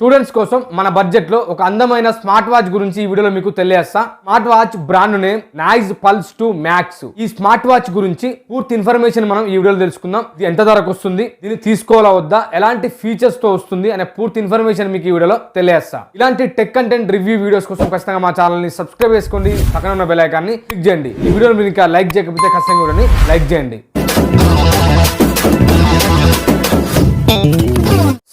Students కోసం మన బడ్జెట్లో ఒక అందమైన స్మార్ట్ వాచ్ గురించి ఈ వీడియోలో మీకు తెలియజేస్తా. Smart watch brand name Noise Pulse two Max ఈ స్మార్ట్ వాచ్ గురించి పూర్తి ఇన్ఫర్మేషన్ మనం ఈ వీడియోలో తెలుసుకుందాం. ఇది ఎంత ధరకు వస్తుంది? దీన్ని తీసుకోవాలా వద్దా? ఎలాంటి ఫీచర్స్తో వస్తుంది? అనే పూర్తి ఇన్ఫర్మేషన్ మీకు ఈ వీడియోలో తెలియజేస్తా. ఇలాంటి టెక్ కంటెంట్ రివ్యూ వీడియోస్ కోసం ఖచ్చితంగా మా ఛానల్ని సబ్స్క్రైబ్ చేసుకోండి. పక్కన ఉన్న బెల్ ఐకాన్ని క్లిక్ చేయండి. ఈ వీడియోని మీరు ఇంకా లైక్ చేయకపోతే ఖచ్చితంగా వీడియోని లైక్ చేయండి.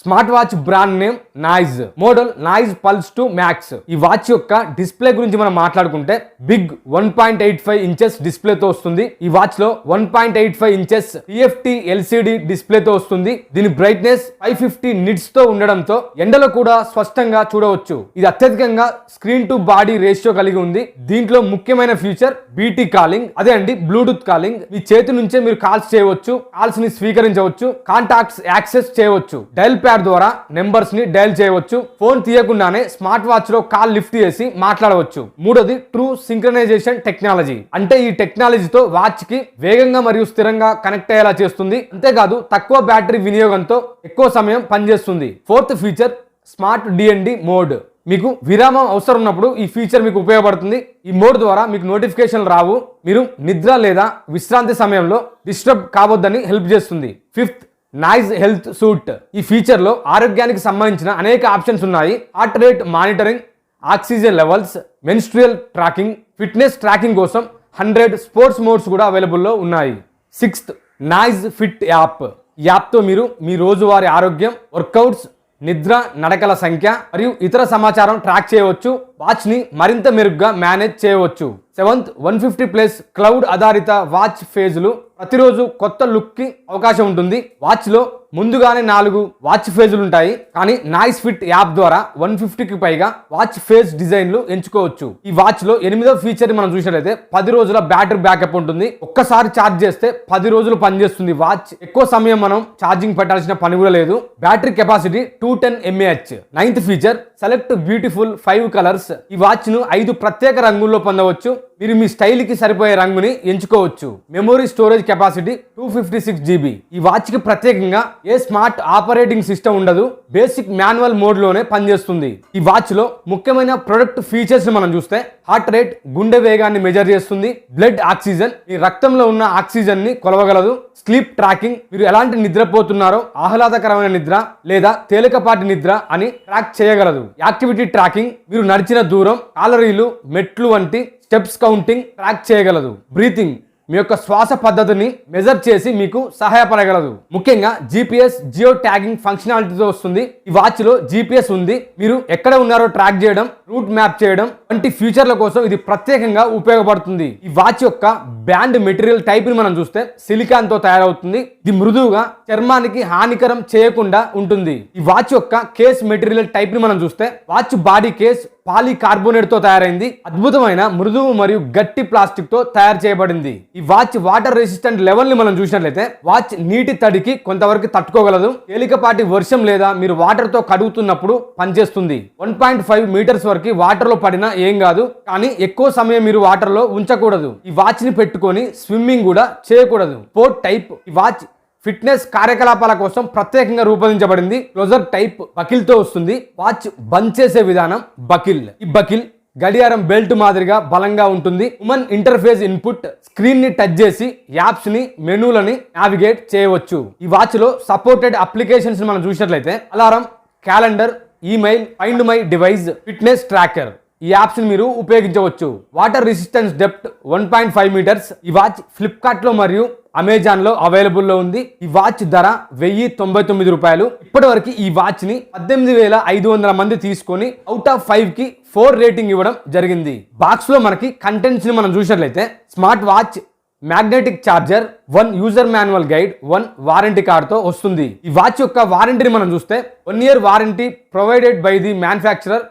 Smart watch brand name Noise. Model Noise Pulse two Max. ఈ వాచ్ యొక్క డిస్ప్లే గురించి మనం మాట్లాడుకుంటే big one point eight five inches డిస్ప్లేతో వస్తుంది. ఈ వాచ్లో one point eight five inches TFT LCD డిస్ప్లేతో వస్తుంది. దీని బ్రైట్నెస్ ఫైవ్ ఫిఫ్టీ నిట్స్తో ఉండడంతో ఎండలో కూడా స్పష్టంగా చూడవచ్చు. ఇది అత్యధికంగా స్క్రీన్ టు బాడీ రేషియో కలిగి ఉంది. దీంట్లో ముఖ్యమైన ఫీచర్ బీటీ కాలింగ్ అదే అండి బ్లూటూత్ కాలింగ్. మీ చేతి నుంచే మీరు కాల్స్ చేయవచ్చు కాల్స్ని స్వీకరించవచ్చు కాంటాక్ట్స్ యాక్సెస్ చేయవచ్చు. డైల్ ప్యాడ్ ద్వారా నెంబర్స్ని డైల్ చేయవచ్చు. ఫోన్ తీయకుండానే స్మార్ట్ వాచ్లో కాల్ లిఫ్ట్ చేసి మాట్లాడవచ్చు. మూడోది ట్రూ సింక్రనైజేషన్ టెక్నాలజీ. అంటే ఈ టెక్నాలజీతో వాచ్కి వేగంగా మరియు స్థిరంగా కనెక్ట్ అయ్యేలా చేస్తుంది. అంతేకాదు తక్కువ బ్యాటరీ వినియోగంతో ఎక్కువ సమయం పనిచేస్తుంది. Fourth feature smart DND mode. మీకు విరామం అవసరం ఉన్నప్పుడు ఈ ఫీచర్ మీకు ఉపయోగపడుతుంది. ఈ మోడ్ ద్వారా మీకు నోటిఫికేషన్ రావు. మీరు నిద్ర లేదా విశ్రాంతి సమయంలో డిస్టర్బ్ కావద్దని హెల్ప్ చేస్తుంది. ఫిఫ్త్ నైజ్ హెల్త్ సూట్ ఈ ఫీచర్లో ఆరోగ్యానికి సంబంధించిన అనేక ఆప్షన్స్ ఉన్నాయి. Heart rate monitoring oxygen levels menstrual tracking fitness tracking కోసం హండ్రెడ్ స్పోర్ట్స్ మోడ్స్ కూడా అవైలబుల్లో ఉన్నాయి. సిక్స్త్ నైజ్ ఫిట్ యాప్ ఈ యాప్తో మీరు మీ రోజువారీ ఆరోగ్యం వర్కౌట్స్ నిద్ర నడకల సంఖ్య మరియు ఇతర సమాచారం ట్రాక్ చేయవచ్చు. వాచ్ని మరింత మెరుగ్గా మేనేజ్ చేయవచ్చు. Seventh one fifty plus cloud ఆధారిత వాచ్ ఫేజులు ప్రతిరోజు కొత్త లుక్కి అవకాశం ఉంటుంది. వాచ్లో ముందుగానే నాలుగు వాచ్ ఫేజులు ఉంటాయి. కానీ నాయిస్ ఫిట్ యాప్ ద్వారా వన్ ఫిఫ్టీకి పైగా వాచ్ ఫేజ్ డిజైన్లు ఎంచుకోవచ్చు. ఈ వాచ్లో ఎనిమిదో ఫీచర్ మనం చూసినట్లయితే పది రోజుల బ్యాటరీ బ్యాకప్ ఉంటుంది. ఒక్కసారి ఛార్జ్ చేస్తే పది రోజులు పనిచేస్తుంది వాచ్. ఎక్కువ సమయం మనం ఛార్జింగ్ పెట్టాల్సిన పని కూడా లేదు. Battery capacity two ten mAh. Ninth feature select beautiful five colours. ఈ వాచ్ను ఐదు ప్రత్యేక రంగుల్లో పొందవచ్చు. మీరు మీ స్టైల్కి సరిపోయే రంగుని ఎంచుకోవచ్చు. Memory storage capacity two fifty six GB ఈ వాచ్కి ప్రత్యేకంగా ఏ స్మార్ట్ ఆపరేటింగ్ సిస్టమ్ ఉండదు బేసిక్ మాన్యువల్ మోడ్లోనే పనిచేస్తుంది. ఈ వాచ్లో ముఖ్యమైన ప్రొడక్ట్ ఫీచర్స్ మనం చూస్తే హార్ట్ రేట్ గుండె వేగాన్ని మెజర్ చేస్తుంది బ్లడ్ ఆక్సిజన్ ఈ రక్తంలో ఉన్న ఆక్సిజన్ని కొలవగలదు స్లీప్ ట్రాకింగ్ మీరు ఎలాంటి నిద్రపోతున్నారో ఆహ్లాదకరమైన నిద్ర లేదా తేలికపాటి నిద్ర అని ట్రాక్ చేయగలదు. యాక్టివిటీ ట్రాకింగ్ మీరు నడిచిన దూరం కాలరీలు మెట్లు వంటి స్టెప్స్ కౌంటింగ్ ట్రాక్ చేయగలదు. బ్రీతింగ్ మీ యొక్క శ్వాస పద్ధతిని మెజర్ చేసి మీకు సహాయపడగలదు. ముఖ్యంగా జీపీఎస్ జియో ట్యాగింగ్ ఫంక్షనాలిటీతో వస్తుంది. ఈ వాచ్లో జీపీఎస్ ఉంది. మీరు ఎక్కడ ఉన్నారో ట్రాక్ చేయడం రూట్ మ్యాప్ చేయడం వంటి ఫ్యూచర్ల కోసం ఇది ప్రత్యేకంగా ఉపయోగపడుతుంది. ఈ వాచ్ యొక్క బ్యాండ్ మెటీరియల్ టైప్ని మనం చూస్తే సిలికాన్తో తయారవుతుంది. ఇది మృదువుగా చర్మానికి హానికరం చేయకుండా ఉంటుంది. ఈ వాచ్ యొక్క కేస్ మెటీరియల్ టైప్ని మనం చూస్తే వాచ్ బాడీ కేస్ పాలికార్బోనేట్తో తయారైంది. అద్భుతమైన మృదువు మరియు గట్టి ప్లాస్టిక్తో తయారు చేయబడింది. ఈ వాచ్ వాటర్ రెసిస్టెంట్ లెవెల్ని మనం చూసినట్లయితే వాచ్ నీటి తడికి కొంతవరకు తట్టుకోగలదు. తేలికపాటి వర్షం లేదా మీరు వాటర్తో కడుగుతున్నప్పుడు పనిచేస్తుంది. వన్ పాయింట్ ఫైవ్ మీటర్స్ వరకు వాటర్లో పడినా ఏం కాదు. కానీ ఎక్కువ సమయం మీరు వాటర్లో ఉంచకూడదు. ఈ వాచ్ని పెట్టుకొని స్విమ్మింగ్ కూడా చేయకూడదు. పోర్ట్ టైప్ ఈ వాచ్ ఫిట్నెస్ కార్యకలాపాల కోసం ప్రత్యేకంగా రూపొందించబడింది క్లోజర్ టైప్ బకిల్తో వస్తుంది. వాచ్ బంద్ చేసే విధానం బకిల్. ఈ బకిల్ గడియారం బెల్ట్ మాదిరిగా బలంగా ఉంటుంది. ఉమెన్ ఇంటర్ఫేస్ ఇన్పుట్ స్క్రీన్ని టచ్ చేసి యాప్స్ని మెనూలని నావిగేట్ చేయవచ్చు. ఈ వాచ్లో సపోర్టెడ్ అప్లికేషన్స్ మనం చూసినట్లయితే alarm calendar email find my device fitness tracker. ఈ యాప్స్ని మీరు ఉపయోగించవచ్చు. Water resistance depth one point five meters. ఈ వాచ్ ఫ్లిప్కార్ట్లో మరియు అమెజాన్లో అవైలబుల్లో ఉంది. ఈ వాచ్ ధర వెయ్యి తొంభై తొమ్మిది రూపాయలు. ఇప్పటివరకు ఈ వాచ్ని పద్దెనిమిది వేల ఐదు వందల మంది తీసుకొని అవుట్ ఆఫ్ ఫైవ్కి ఫోర్ రేటింగ్ ఇవ్వడం జరిగింది. బాక్స్లో మనకి కంటెంట్స్ని మనం చూసినట్లయితే smart watch magnetic charger one user manual guide one warranty కార్డ్తో వస్తుంది. ఈ వాచ్ యొక్క వారంటీని మనం చూస్తే one year warranty provided by the manufacturer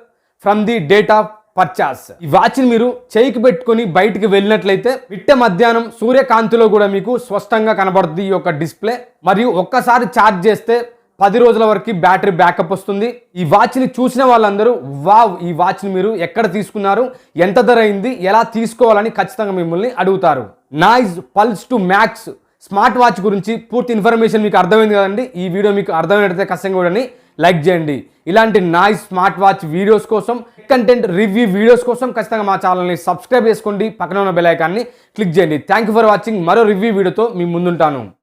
from the date of purchase. ఈ వాచ్ని మీరు చేయికి పెట్టుకొని బయటికి వెళ్ళినట్లయితే మిట్ట మధ్యాహ్నం సూర్యకాంతిలో కూడా మీకు స్పష్టంగా కనబడుతుంది ఈ యొక్క డిస్ప్లే. మరియు ఒక్కసారి ఛార్జ్ చేస్తే పది రోజుల వరకు బ్యాటరీ బ్యాకప్ వస్తుంది. ఈ వాచ్ని చూసిన వాళ్ళందరూ వావ్ ఈ వాచ్ని మీరు ఎక్కడ తీసుకున్నారు? ఎంత ధర అయింది? ఎలా తీసుకోవాలని ఖచ్చితంగా మిమ్మల్ని అడుగుతారు. Noise Pulse two Max smart watch గురించి పూర్తి ఇన్ఫర్మేషన్ మీకు అర్థమైంది కదండి. ఈ వీడియో మీకు అర్థమైనట్లయితే ఖచ్చితంగా కూడా లైక్ చేయండి. ఇలాంటి నాయిస్ స్మార్ట్ వాచ్ వీడియోస్ కోసం కంటెంట్ రివ్యూ వీడియోస్ కోసం ఖచ్చితంగా మా ఛానల్ని సబ్స్క్రైబ్ చేసుకోండి. పక్కన ఉన్న బెల్ ఐకాన్ని క్లిక్ చేయండి. థ్యాంక్ యూ ఫర్ వాచింగ్ మరో రివ్యూ వీడియోతో మీ ముందుంటాను.